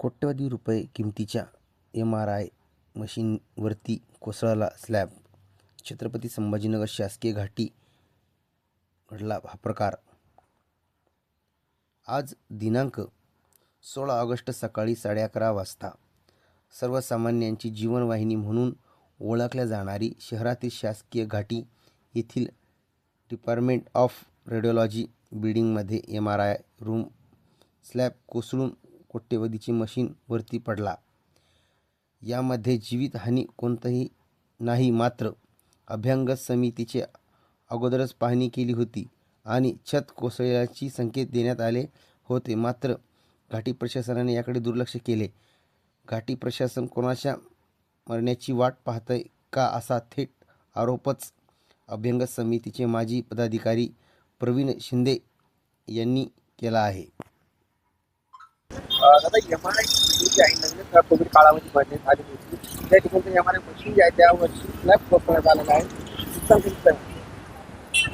कोट्यवधी रुपये किमतीच्या एम आर आय मशीनवरती कोसळला स्लॅब छत्रपती संभाजीनगर शासकीय घाटी घडला हा प्रकार. आज दिनांक सोळा ऑगस्ट सकाळी साडे अकरा वाजता सर्वसामान्यांची जीवनवाहिनी म्हणून ओळखल्या जाणारी शहरातील शासकीय घाटी येथील डिपार्टमेंट ऑफ रेडिओलॉजी बिल्डिंगमध्ये M R I room slab कोसळून कोट्यवधीची मशीन वरती पडला. यामध्ये जीवितहानी कोणतंही नाही मात्र अभ्यंग समितीचे अगोदरच पाहणी केली होती आणि छत कोसळल्याची संकेत देण्यात आले होते. मात्र घाटी प्रशासनाने याकडे दुर्लक्ष केले. घाटी प्रशासन कोणाच्या मरण्याची वाट पाहतंय का असा थेट आरोपच अभ्यंग समितीचे माजी पदाधिकारी प्रवीण शिंदे यांनी केला आहे. दादा एम आर आय मशीन जी आहे नवीन कोविड काळामध्ये बांधण्यात झाली होती. त्या ठिकाणी एम आर आय मशीन जी आहे त्यावरची स्लॅब कोसळण्यात आलेला आहे.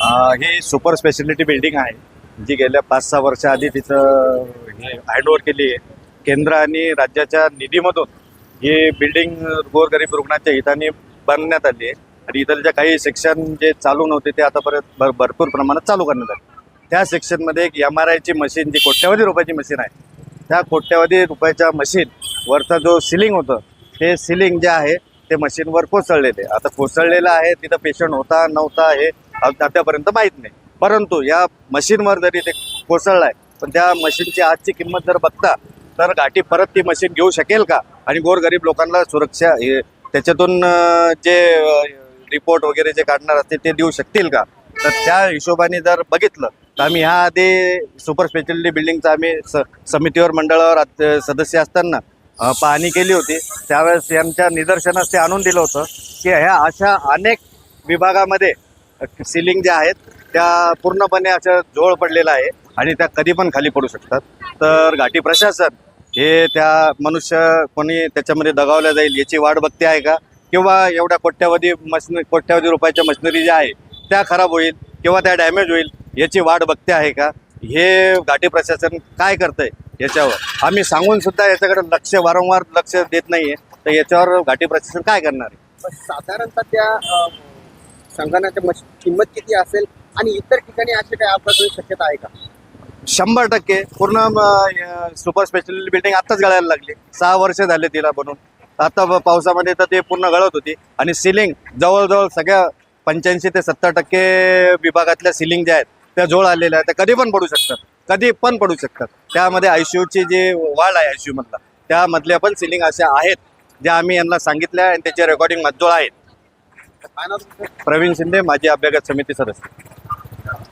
आहे? ही सुपर स्पेशालिटी बिल्डिंग आहे. जी गेल्या पाच सहा वर्षा आधी तिचं हे हँडओव्हर केली आहे. केंद्र आणि राज्याच्या निधीमधून ही बिल्डिंग गोरगरीब रुग्णाच्या हिताने बांधण्यात आली आहे. आणि इथलच्या काही सेक्शन जे चालू नव्हते ते आतापर्यंत भर भरपूर प्रमाणात चालू करण्यात आले. त्या सेक्शनमध्ये एक एम आर आयची मशीन जी कोट्यावधी रुपयाची मशीन आहे त्या कोट्यावधी रुपयाच्या मशीन वरचा जो सिलिंग होतं ते सिलिंग जे आहे ते मशीनवर कोसळलेले आता कोसळलेलं आहे तिथं पेशंट होता नव्हता हे आतापर्यंत माहीत नाही. परंतु या मशीनवर जरी ते कोसळलं आहे पण त्या मशीनची आजची किंमत जर बघता तर घाटी परत ती मशीन घेऊ शकेल का? आणि गोरगरीब लोकांना सुरक्षा त्याच्यातून जे रिपोर्ट वगैरे जे काढणार असते ते देऊ शकतील का? तर त्या हिशोबाने जर बघितलं तर आम्ही ह्या आधी सुपर स्पेशालिटी बिल्डिंगचा आम्ही स समितीवर मंडळावर सदस्य असताना पाहणी केली होती. त्यावेळेस यांच्या निदर्शनास ते आणून दिलं होतं की ह्या अशा अनेक विभागामध्ये सिलिंग ज्या आहेत त्या पूर्णपणे अशा जोळ पडलेला आहे आणि त्या कधी पण खाली पडू शकतात. तर घाटी प्रशासन हे त्या मनुष्य कोणी त्याच्यामध्ये दगावल्या जाईल याची वाट बघते आहे का? किंवा एवढ्या कोट्यावधी मशिन कोट्यावधी रुपयाच्या मशिनरी ज्या आहे त्या खराब होईल किंवा त्या डॅमेज होईल? याची वाट बघते आहे का? हे घाटी प्रशासन काय करतंय याच्यावर? आम्ही सांगून सुद्धा याच्याकडे लक्ष वारंवार लक्ष देत नाहीये. तर याच्यावर घाटी प्रशासन काय करणार आहे? साधारणतः त्या संगणकाच्या किंमत किती असेल आणि इतर ठिकाणी असे काही अपघात शक्यता आहे का? शंभर टक्के. पूर्ण सुपर स्पेशालिटी बिल्डिंग आत्ताच गळायला लागली. सहा वर्ष झाले तिला बनून. आता पावसामध्ये तर ते पूर्ण गळत होती. आणि सिलिंग जवळजवळ सगळ्या पंच्याऐंशी ते सत्तर टक्के विभागातल्या सिलिंग ज्या आहेत त्या जोळ आलेल्या आहेत त्या कधी पण पडू शकतात. कधी पण पडू शकतात. त्यामध्ये आयसीयूची जी वाढ आहे आयसीयू मधला त्यामधल्या पण सिलिंग अशा आहेत ज्या आम्ही यांना सांगितल्या आणि त्याचे रेकॉर्डिंग मजजोळ आहेत? प्रवीण शिंदे माजी अभ्यागत समिती सदस्य.